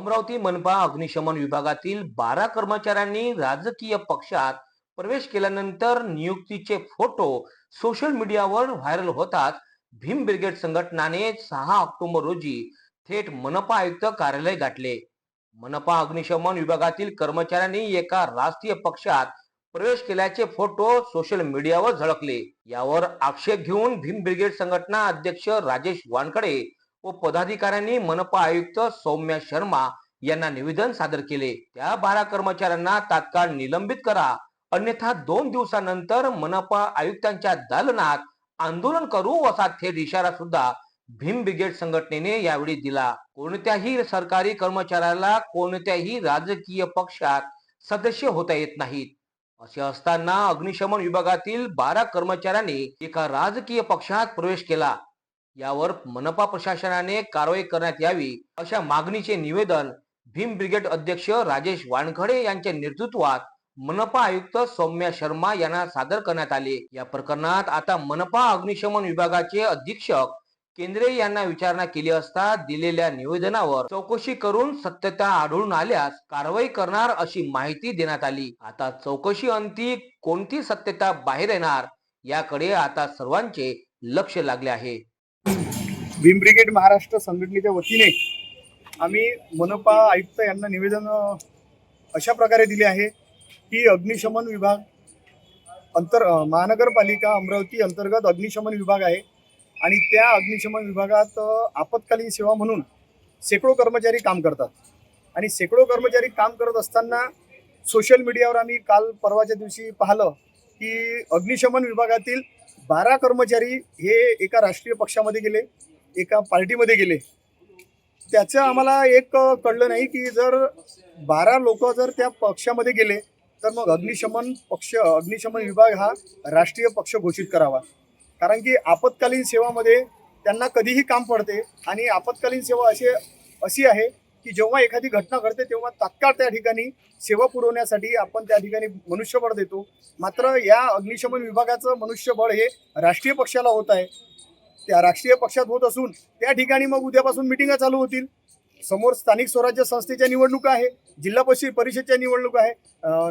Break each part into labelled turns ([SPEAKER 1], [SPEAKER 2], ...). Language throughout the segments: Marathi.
[SPEAKER 1] अमरावती मनपा अग्निशमन विभागातील बारा कर्मचाऱ्यांनी राजकीय पक्षात प्रवेश केल्यानंतर नियुक्तीचे फोटो सोशल मीडियावर व्हायरल होतात. भीम ब्रिगेड संघटनाने सहा ऑक्टोबर रोजी थेट मनपा आयुक्त कार्यालय गाठले. मनपा अग्निशमन विभागातील कर्मचाऱ्यांनी एका राष्ट्रीय पक्षात प्रवेश केल्याचे फोटो सोशल मीडियावर झळकले. यावर आक्षेप घेऊन भीम ब्रिगेड संघटना अध्यक्ष राजेश वानकडे व पदाधिकाऱ्यांनी मनपा आयुक्त सौम्या शर्मा यांना निवेदन सादर केले. त्या बारा कर्मचाऱ्यांना तात्काळ निलंबित करा. अन्यथा दोन दिवसानंतर मनपा आयुक्तांच्या दालनात आंदोलन करू असा थेट इशारा सुद्धा भीम ब्रिगेड संघटनेने यावेळी दिला. कोणत्याही सरकारी कर्मचाऱ्याला कोणत्याही राजकीय पक्षात सदस्य होता येत नाहीत. असे असताना अग्निशमन विभागातील बारा कर्मचाऱ्यांनी एका राजकीय पक्षात प्रवेश केला. यावर मनपा प्रशासनाने कारवाई करण्यात यावी अशा मागणीचे निवेदन भीम ब्रिगेड अध्यक्ष राजेश वानखडे यांच्या नेतृत्वात मनपा आयुक्त सौम्या शर्मा यांना सादर करण्यात आले. या प्रकरणात आता मनपा अग्निशमन विभागाचे अधीक्षक केंद्रे यांना विचारणा केली असता दिलेल्या निवेदनावर चौकशी करून सत्यता आढळून आल्यास कारवाई करणार अशी माहिती देण्यात आली. आता चौकशी अंती कोणती सत्यता बाहेर येणार याकडे आता सर्वांचे लक्ष लागले आहे.
[SPEAKER 2] भीम ब्रिगेड महाराष्ट्र संघटनेच्या वतीने आम्ही मनपा आयुक्त यांना निवेदन अशा प्रकारे दिले आहे की अग्निशमन विभाग अंतर महानगरपालिका अमरावती अंतर्गत अग्निशमन विभाग आहे आणि त्या अग्निशमन विभागात आपत्कालीन सेवा म्हणून शेकडो कर्मचारी काम करतात. आणि शेकडो कर्मचारी काम करत असताना सोशल मीडियावर आम्ही काल परवाच्या दिवशी पाहिलं की अग्निशमन विभागातील बारा कर्मचारी हे एका राष्ट्रीय पक्षामध्ये गेले एका पार्टीमध्ये गेले. त्याचं आम्हाला एक कळलं नाही की जर बारा लोक जर त्या पक्षामध्ये गेले तर मग अग्निशमन पक्ष अग्निशमन विभाग हा राष्ट्रीय पक्ष घोषित करावा. कारण की आपत्कालीन सेवामध्ये त्यांना कधीही काम पडते आणि आपत्कालीन सेवा असे अशी आहे की जेव्हा एखादी घटना घडते तेव्हा तात्काळ त्या ठिकाणी सेवा पुरवण्यासाठी आपण त्या ठिकाणी मनुष्यबळ देतो. मात्र या अग्निशमन विभागाचं मनुष्यबळ हे राष्ट्रीय पक्षाला होत आहे. त्या राष्ट्रीय पक्षात होत असून त्या ठिकाणी मग उद्यापासून मिटिंगा चालू होतील. समोर स्थानिक स्वराज्य संस्थेच्या निवडणुका आहे जिल्हा परिषद परिषदच्या निवडणुका आहे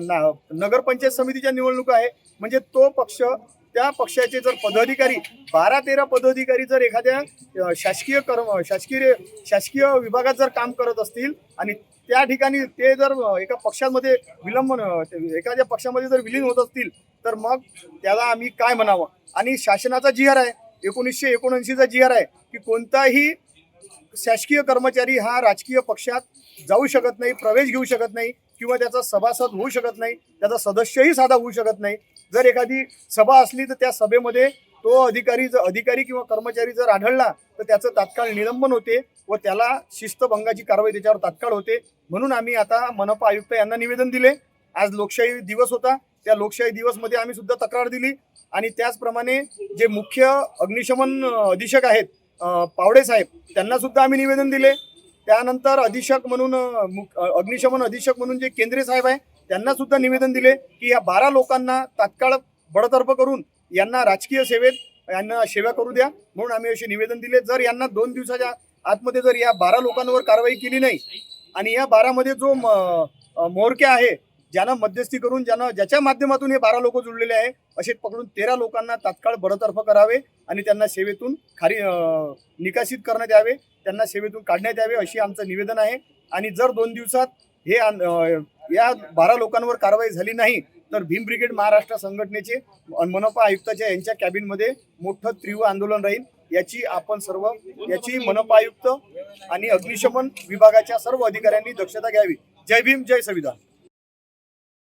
[SPEAKER 2] ना नगरपंचायत समितीच्या निवडणुका आहे. म्हणजे तो पक्ष त्या पक्षाचे जर पदाधिकारी बारा तेरा पदाधिकारी जर एखाद्या शासकीय कर्म शासकीय शासकीय विभागात जर काम करत असतील आणि त्या ठिकाणी ते जर एका पक्षामध्ये विलंबन एखाद्या पक्षामध्ये जर विलीन होत असतील तर मग त्याला आम्ही काय म्हणावं? आणि शासनाचा जी आर आहे. एकोणीसशे एकोणऐंशीचा जी आर आहे की कोणताही शासकीय कर्मचारी हा राजकीय पक्षात जाऊ शकत नाही प्रवेश घेऊ शकत नाही. किंवा त्याचा सभासद होऊ शकत नाही त्याचा सदस्यही साधा होऊ शकत नाही. जर एखादी सभा असली तर त्या सभेमध्ये तो अधिकारी जर अधिकारी किंवा कर्मचारी जर आढळला तर त्याचं तात्काळ निलंबन होते व त्याला शिस्तभंगाची कारवाई त्याच्यावर तात्काळ होते. म्हणून आम्ही आता मनपा आयुक्त यांना निवेदन दिले. आज लोकशाही दिवस होता. त्या लोकशाही दिवसमध्ये आम्ही सुद्धा तक्रार दिली. आणि त्याचप्रमाणे जे मुख्य अग्निशमन अधीक्षक आहेत पावडे साहेब त्यांना सुद्धा आम्ही निवेदन दिले. त्यानंतर अधीक्षक म्हणून अग्निशमन अधीक्षक म्हणून जे केंद्रीय साहेब आहे त्यांना सुद्धा निवेदन दिले की या बारा लोकांना तात्काळ बडतर्फ करून यांना राजकीय सेवेत यांना सेवा करू द्या. म्हणून आम्ही असे निवेदन दिले. जर यांना दोन दिवसाच्या आतमध्ये जर या बारा लोकांवर कारवाई केली नाही आणि या बारामध्ये जो म- मोरक्या आहे ज्यानं मध्यस्थी करून ज्यानं ज्याच्या माध्यमातून हे बारा लोक जुळलेले आहे असे पकडून तेरा लोकांना तात्काळ बडतर्फ करावे आणि त्यांना सेवेतून खाली निकासित करण्यात यावे त्यांना सेवेतून काढण्यात यावे अशी आमचं निवेदन आहे. आणि जर दोन दिवसात हे या बारा लोकांवर कारवाई झाली नाही तर भीम ब्रिगेड महाराष्ट्र संघटनेचे मनपा आयुक्ताच्या यांच्या कॅबिनमध्ये मोठं तीव्र आंदोलन राहील. याची आपण सर्व याची मनपा आयुक्त आणि अग्निशमन विभागाच्या सर्व अधिकाऱ्यांनी दक्षता घ्यावी. जय भीम जय संविधान.